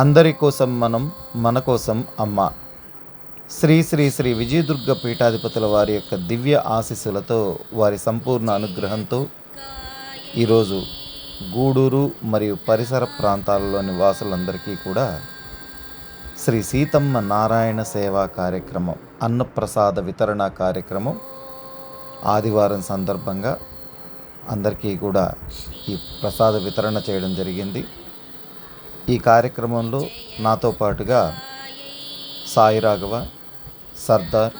అందరి కోసం మనం మన కోసం అమ్మ. శ్రీ శ్రీ శ్రీ విజయదుర్గ పీఠాధిపతుల వారి యొక్క దివ్య ఆశీస్సులతో వారి సంపూర్ణ అనుగ్రహంతో ఈరోజు గూడూరు మరియు పరిసర ప్రాంతాలలోని వాసులందరికీ కూడా శ్రీ సీతమ్మ నారాయణ సేవా కార్యక్రమం అన్నప్రసాద వితరణ కార్యక్రమం ఆదివారం సందర్భంగా అందరికీ కూడా ఈ ప్రసాద వితరణ చేయడం జరిగింది. ఈ కార్యక్రమంలో నాతో పాటుగా సాయి రాఘవ సర్దార్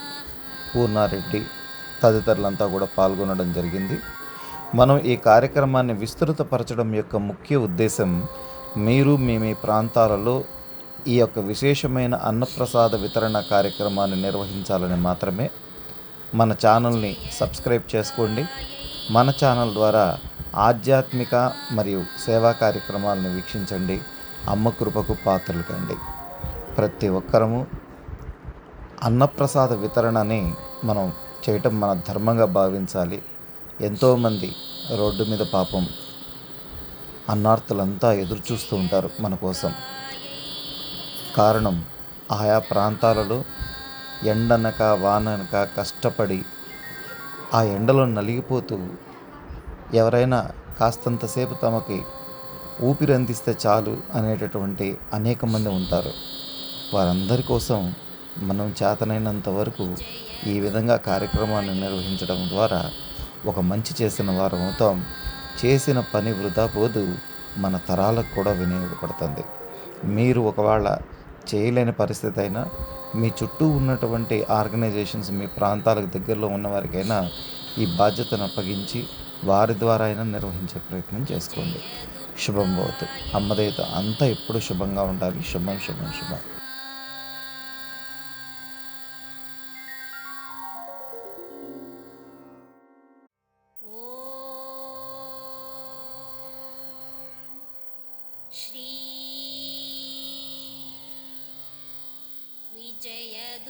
పూర్ణారెడ్డి తదితరులంతా కూడా పాల్గొనడం జరిగింది. మనం ఈ కార్యక్రమాన్ని విస్తృతపరచడం యొక్క ముఖ్య ఉద్దేశం మీరు మీ మీ ప్రాంతాలలో ఈ యొక్క విశేషమైన అన్నప్రసాద వితరణ కార్యక్రమాన్ని నిర్వహించాలని మాత్రమే మన ఛానల్ని సబ్స్క్రైబ్ చేసుకోండి. మన ఛానల్ ద్వారా ఆధ్యాత్మిక మరియు సేవా కార్యక్రమాలను వీక్షించండి. అమ్మ కృపకు పాత్రలు కండి ప్రతి ఒక్కరము అన్నప్రసాద వితరణని మనం చేయటం మన ధర్మంగా భావించాలి. ఎంతోమంది రోడ్డు మీద పాపం అన్నార్థులంతా ఎదురు చూస్తూ ఉంటారు మన కోసం. కారణం ఆయా ప్రాంతాలలో ఎండనక వాననక కష్టపడి ఆ ఎండలో నలిగిపోతూ ఎవరైనా కాస్తంతసేపు తమకి ఊపిరి అందిస్తే చాలు అనేటటువంటి అనేక మంది ఉంటారు. వారందరి కోసం మనం చేతనైనంత వరకు ఈ విధంగా కార్యక్రమాన్ని నిర్వహించడం ద్వారా ఒక మంచి చేసిన వారం అవుతాం. చేసిన పని వృధా పోదు మన తరాలకు కూడా వినియోగపడుతుంది. మీరు ఒకవేళ చేయలేని పరిస్థితి అయినా మీ చుట్టూ ఉన్నటువంటి ఆర్గనైజేషన్స్ మీ ప్రాంతాలకు దగ్గరలో ఉన్నవారికైనా ఈ బాధ్యతను అప్పగించి వారి ద్వారా అయినా నిర్వహించే ప్రయత్నం చేసుకోండి. శుభం భవతు అమ్మదేత అంతా ఎప్పుడు శుభంగా ఉండాలి శుభం శుభం శుభం श्री विजयदुर्गायै